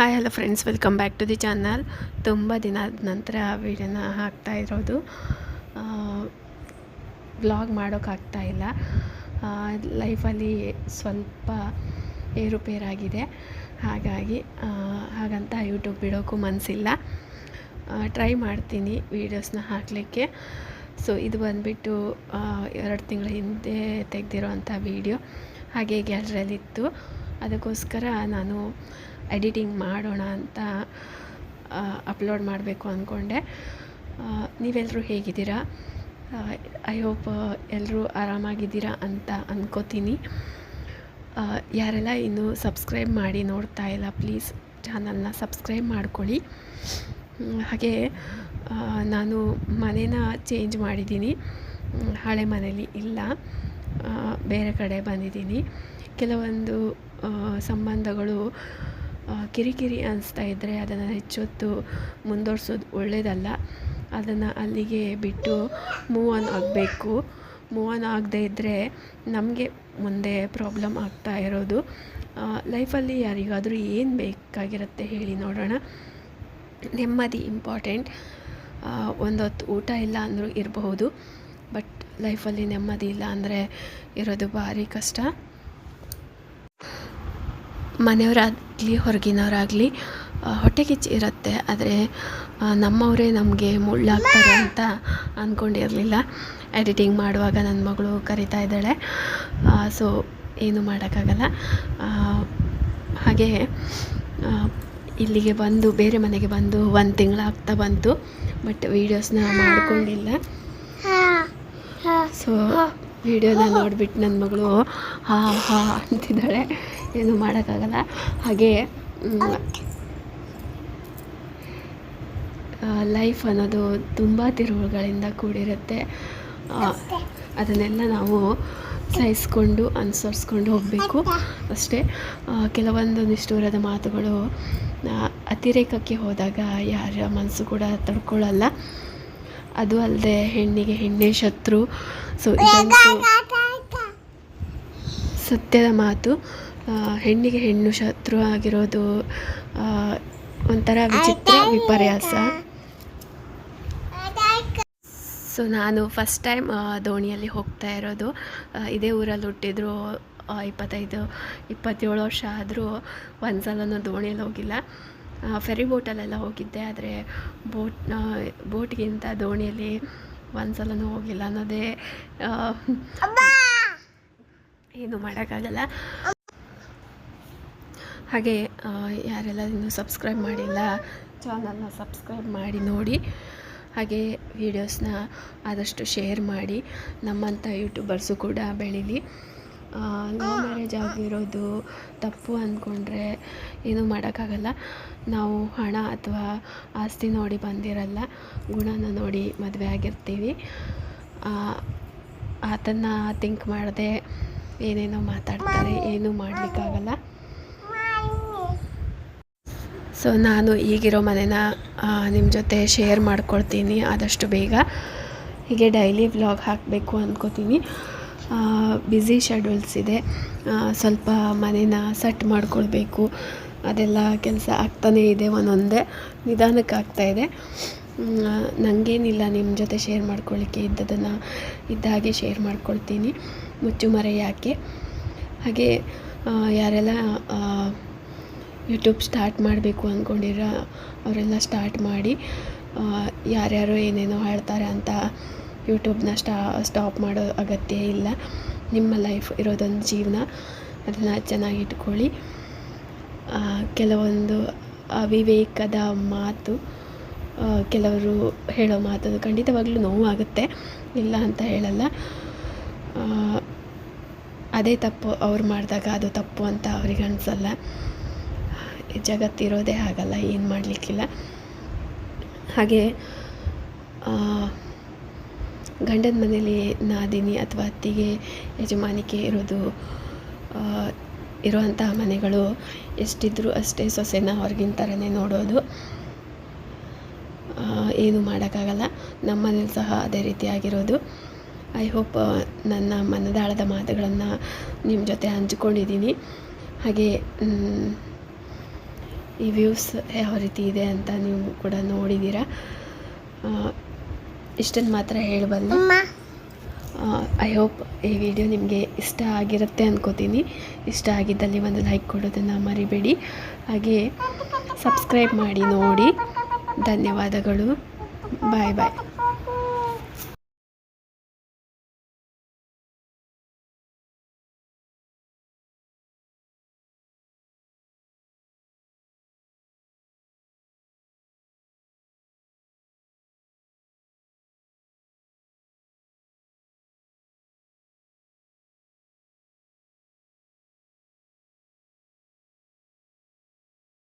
Hi hello friends welcome back to the channel ತುಂಬ ದಿನ ಆದ ನಂತರ ವೀಡಿಯೋನ ಹಾಕ್ತಾ ಇರೋದು. ಬ್ಲಾಗ್ ಮಾಡೋಕ್ಕಾಗ್ತಾ ಇಲ್ಲ. ಲೈಫಲ್ಲಿ ಸ್ವಲ್ಪ ಏರುಪೇರಾಗಿದೆ. ಹಾಗಾಗಿ ಹಾಗಂತ ಯೂಟ್ಯೂಬ್ ಬಿಡೋಕ್ಕೂ ಮನಸ್ಸಿಲ್ಲ ಟ್ರೈ ಮಾಡ್ತೀನಿ ವೀಡಿಯೋಸ್ನ ಹಾಕಲಿಕ್ಕೆ. ಸೊ ಇದು ಬಂದುಬಿಟ್ಟು ಎರಡು ತಿಂಗಳ ಹಿಂದೆ ತೆಗೆದಿರೋವಂಥ ವೀಡಿಯೋ ಹಾಗೆ ಗ್ಯಾಲರಿಯಲ್ಲಿತ್ತು ಅದಕ್ಕೋಸ್ಕರ ನಾನು ಎಡಿಟಿಂಗ್ ಮಾಡೋಣ ಅಂತ ಅಪ್ಲೋಡ್ ಮಾಡಬೇಕು ಅಂದ್ಕೊಂಡೆ ನೀವೆಲ್ಲರೂ ಹೇಗಿದ್ದೀರಾ? ಐ ಹೋಪ್ ಎಲ್ಲರೂ ಆರಾಮಾಗಿದ್ದೀರಾ ಅಂತ ಅಂದ್ಕೋತೀನಿ ಯಾರೆಲ್ಲ ಇನ್ನೂ ಸಬ್ಸ್ಕ್ರೈಬ್ ಮಾಡಿ ನೋಡ್ತಾ ಇಲ್ಲ ಪ್ಲೀಸ್ ಚಾನಲ್ನ ಸಬ್ಸ್ಕ್ರೈಬ್ ಮಾಡ್ಕೊಳ್ಳಿ. ಹಾಗೆ ನಾನು ಮನೇನ ಚೇಂಜ್ ಮಾಡಿದ್ದೀನಿ. ಹಳೆ ಮನೇಲಿ ಇಲ್ಲ. ಬೇರೆ ಕಡೆ ಬಂದಿದ್ದೀನಿ. ಕೆಲವೊಂದು ಸಂಬಂಧಗಳು ಕಿರಿಕಿರಿ ಅನಿಸ್ತಾ ಇದ್ದರೆ ಅದನ್ನು ಹೆಚ್ಚೊತ್ತು ಮುಂದುವರ್ಸೋದು ಒಳ್ಳೆಯದಲ್ಲ ಅದನ್ನು ಅಲ್ಲಿಗೆ ಬಿಟ್ಟು ಮೂವ್ ಆನ್ ಆಗಬೇಕು. ಮೂವ್ ಆನ್ ಆಗದೇ ಇದ್ದರೆ ನಮಗೆ ಮುಂದೆ ಪ್ರಾಬ್ಲಮ್ ಆಗ್ತಾ ಇರೋದು. ಲೈಫಲ್ಲಿ ಯಾರಿಗಾದರೂ ಏನು ಬೇಕಾಗಿರುತ್ತೆ ಹೇಳಿ ನೋಡೋಣ. ನೆಮ್ಮದಿ ಇಂಪಾರ್ಟೆಂಟ್ ಒಂದೊತ್ತು ಊಟ ಇಲ್ಲ ಅಂದರೂ ಇರಬಹುದು. ಬಟ್ ಲೈಫಲ್ಲಿ ನೆಮ್ಮದಿ ಇಲ್ಲ ಅಂದರೆ ಇರೋದು ಭಾರಿ ಕಷ್ಟ. ಮನೆಯವರಾಗಲಿ, ಹೊರಗಿನವರಾಗಲಿ ಹೊಟ್ಟೆ ಕಿಚ್ಚು ಇರುತ್ತೆ. ಆದರೆ ನಮ್ಮವರೇ ನಮಗೆ ಮುಳ್ಳಾಗ್ತಾರೆ ಅಂತ ಅಂದ್ಕೊಂಡಿರಲಿಲ್ಲ ಎಡಿಟಿಂಗ್ ಮಾಡುವಾಗ ನನ್ನ ಮಗಳು ಕರಿತಾ ಇದ್ದಾಳೆ. ಸೊ ಏನು ಮಾಡೋಕ್ಕಾಗಲ್ಲ. ಹಾಗೆಯೇ ಹಾಗೆ ಇಲ್ಲಿಗೆ ಬಂದು, ಬೇರೆ ಮನೆಗೆ ಬಂದು ಒಂದು ತಿಂಗಳಾಗ್ತಾ ಬಂತು. ಬಟ್ ವೀಡಿಯೋಸ್ನ ಮಾಡಿಕೊಂಡಿಲ್ಲ. ಸೊ ವಿಡಿಯೋನ ನೋಡಿಬಿಟ್ಟು ನನ್ನ ಮಗಳು, ಹಾ ಹಾ, ಅಂತಿದ್ದಾಳೆ. ಏನು ಮಾಡೋಕ್ಕಾಗಲ್ಲ. ಹಾಗೆ ಲೈಫ್ ಅನ್ನೋದು ತುಂಬ ತಿರುವುಗಳಿಂದ ಕೂಡಿರುತ್ತೆ. ಅದನ್ನೆಲ್ಲ ನಾವು ಸಹಿಸ್ಕೊಂಡು ಅನುಸರಿಸ್ಕೊಂಡು ಹೋಗಬೇಕು. ಅಷ್ಟೇ ಕೆಲವೊಂದು ನಿಷ್ಠೂರದ ಮಾತುಗಳು ಅತಿರೇಕಕ್ಕೆ ಹೋದಾಗ ಯಾರ ಮನಸ್ಸು ಕೂಡ ತಡ್ಕೊಳ್ಳಲ್ಲ. ಅದು ಅಲ್ಲದೆ ಹೆಣ್ಣಿಗೆ ಹೆಣ್ಣೆ ಶತ್ರು. ಸೊ ಇದಂತೂ ಸತ್ಯದ ಮಾತು. ಹೆಣ್ಣಿಗೆ ಹೆಣ್ಣು ಶತ್ರು ಆಗಿರೋದು ಒಂಥರ ವಿಚಿತ್ರ ವಿಪರ್ಯಾಸ. ಸೊ ನಾನು ಫಸ್ಟ್ ಟೈಮ್ ದೋಣಿಯಲ್ಲಿ ಹೋಗ್ತಾ ಇರೋದು. ಇದೇ ಊರಲ್ಲಿ ಹುಟ್ಟಿದ್ರು ಇಪ್ಪತ್ತೈದು ಇಪ್ಪತ್ತೇಳು ವರ್ಷ ಆದರೂ ಒಂದು ಸಲನೂ ದೋಣಿಯಲ್ಲಿ ಹೋಗಿಲ್ಲ. ಫೆರಿ ಬೋಟಲ್ಲೆಲ್ಲ ಹೋಗಿದ್ದೆ ಆದರೆ ಬೋಟ್ ಬೋಟ್ಗಿಂತ ದೋಣಿಯಲ್ಲಿ ಒಂದು ಸಲನೂ ಹೋಗಿಲ್ಲ ಅನ್ನೋದೇ ಏನು ಮಾಡೋಕ್ಕಾಗಲ್ಲ. ಹಾಗೆ ಯಾರೆಲ್ಲ ಇನ್ನೂ ಸಬ್ಸ್ಕ್ರೈಬ್ ಮಾಡಿಲ್ಲ ಚಾನಲ್ನ ಸಬ್ಸ್ಕ್ರೈಬ್ ಮಾಡಿ ನೋಡಿ. ಹಾಗೆ ವೀಡಿಯೋಸ್ನ ಆದಷ್ಟು ಶೇರ್ ಮಾಡಿ. ನಮ್ಮಂಥ ಯೂಟ್ಯೂಬರ್ಸು ಕೂಡ ಬೆಳೀಲಿ. ಲವ್ ಮ್ಯಾರೇಜ್ ಆಗಿರೋದು ತಪ್ಪು ಅಂದ್ಕೊಂಡ್ರೆ ಏನೂ ಮಾಡೋಕ್ಕಾಗಲ್ಲ. ನಾವು ಹಣ ಅಥವಾ ಆಸ್ತಿ ನೋಡಿ ಬಂದಿರಲ್ಲ, ಗುಣನ ನೋಡಿ ಮದುವೆ ಆಗಿರ್ತೀವಿ. ಆತನ್ನ ಥಿಂಕ್ ಮಾಡದೆ ಏನೇನೋ ಮಾತಾಡ್ತಾರೆ, ಏನೂ ಮಾಡಲಿಕ್ಕಾಗಲ್ಲ. ಸೊ ನಾನು ಈಗಿರೋ ಮನೆನ ನಿಮ್ಮ ಜೊತೆ ಶೇರ್ ಮಾಡ್ಕೊಳ್ತೀನಿ ಆದಷ್ಟು ಬೇಗ. ಹೀಗೆ ಡೈಲಿ ವ್ಲಾಗ್ ಹಾಕಬೇಕು ಅಂದ್ಕೋತೀನಿ ಬ್ಯುಸಿ ಶೆಡ್ಯೂಲ್ಸ್ ಇದೆ. ಸ್ವಲ್ಪ ಮನೇನ ಸೆಟ್ ಮಾಡ್ಕೊಳ್ಬೇಕು. ಅದೆಲ್ಲ ಕೆಲಸ ಆಗ್ತಾನೇ ಇದೆ ಒಂದೊಂದೇ. ನಿಧಾನಕ್ಕೆ ಆಗ್ತಾಯಿದೆ ನನಗೇನಿಲ್ಲ ನಿಮ್ಮ ಜೊತೆ ಶೇರ್ ಮಾಡ್ಕೊಳ್ಳಿಕ್ಕೆ ಇದ್ದದನ್ನು, ಇದ್ದ ಹಾಗೆ ಶೇರ್ ಮಾಡ್ಕೊಳ್ತೀನಿ. ಮುಚ್ಚುಮರೆ ಯಾಕೆ? ಹಾಗೆ ಯಾರೆಲ್ಲ ಯೂಟ್ಯೂಬ್ ಸ್ಟಾರ್ಟ್ ಮಾಡಬೇಕು ಅಂದ್ಕೊಂಡಿರೋ ಅವರೆಲ್ಲ ಸ್ಟಾರ್ಟ್ ಮಾಡಿ ಯಾರ್ಯಾರು ಏನೇನೋ ಹೇಳ್ತಾರೆ ಅಂತ ಯೂಟ್ಯೂಬ್ನ ಸ್ಟಾ, ಸ್ಟಾಪ್ ಮಾಡೋ ಅಗತ್ಯ ಇಲ್ಲ. ನಿಮ್ಮ ಲೈಫ್ ಇರೋದೊಂದು ಜೀವನ, ಅದನ್ನು ಚೆನ್ನಾಗಿಟ್ಕೊಳ್ಳಿ ಕೆಲವೊಂದು ಅವಿವೇಕದ ಮಾತು ಕೆಲವರು ಹೇಳೋ ಮಾತು ಖಂಡಿತವಾಗ್ಲೂ ನೋವಾಗುತ್ತೆ, ಇಲ್ಲ ಅಂತ ಹೇಳಲ್ಲ. ಅದೇ ತಪ್ಪು ಅವ್ರು ಮಾಡಿದಾಗ ಅದು ತಪ್ಪು ಅಂತ ಅವ್ರಿಗೆ ಅನಿಸಲ್ಲ. ಜಗತ್ತಿರೋದೇ ಆಗಲ್ಲ ಏನು ಮಾಡಲಿಕ್ಕಿಲ್ಲ. ಹಾಗೆ ಗಂಡನ ಮನೇಲಿ ನಾದಿನಿ ಅಥವಾ ಅತ್ತಿಗೆ ಯಜಮಾನಿಕೆ ಇರೋದು ಇರುವಂತಹ ಮನೆಗಳು ಎಷ್ಟಿದ್ರೂ ಅಷ್ಟೇ ಸೊಸೆನ ಹೊರಗಿನ ಥರನೇ ನೋಡೋದು. ಏನು ಮಾಡೋಕ್ಕಾಗಲ್ಲ. ನಮ್ಮ ಮನೇಲಿ ಸಹ ಅದೇ ರೀತಿಯಾಗಿರೋದು ಐ ಹೋಪ್ ನನ್ನ ಮನದಾಳದ ಮಾತುಗಳನ್ನು ನಿಮ್ಮ ಜೊತೆ ಹಂಚ್ಕೊಂಡಿದ್ದೀನಿ ಹಾಗೆ ಈ ವ್ಯೂಸ್ ಯಾವ ರೀತಿ ಇದೆ ಅಂತ ನೀವು ಕೂಡ ನೋಡಿದ್ದೀರಾ. ಇಷ್ಟನ್ನು ಮಾತ್ರ ಹೇಳಬಲ್ಲ. ಐ ಹೋಪ್ ಈ ವಿಡಿಯೋ ನಿಮಗೆ ಇಷ್ಟ ಆಗಿರುತ್ತೆ ಅಂದ್ಕೋತೀನಿ ಇಷ್ಟ ಆಗಿದ್ದಲ್ಲಿ ಒಂದು ಲೈಕ್ ಕೊಡೋದನ್ನು ಮರಿಬೇಡಿ. ಹಾಗೆ ಸಬ್ಸ್ಕ್ರೈಬ್ ಮಾಡಿ ನೋಡಿ. ಧನ್ಯವಾದಗಳು. ಬಾಯ್ ಬಾಯ್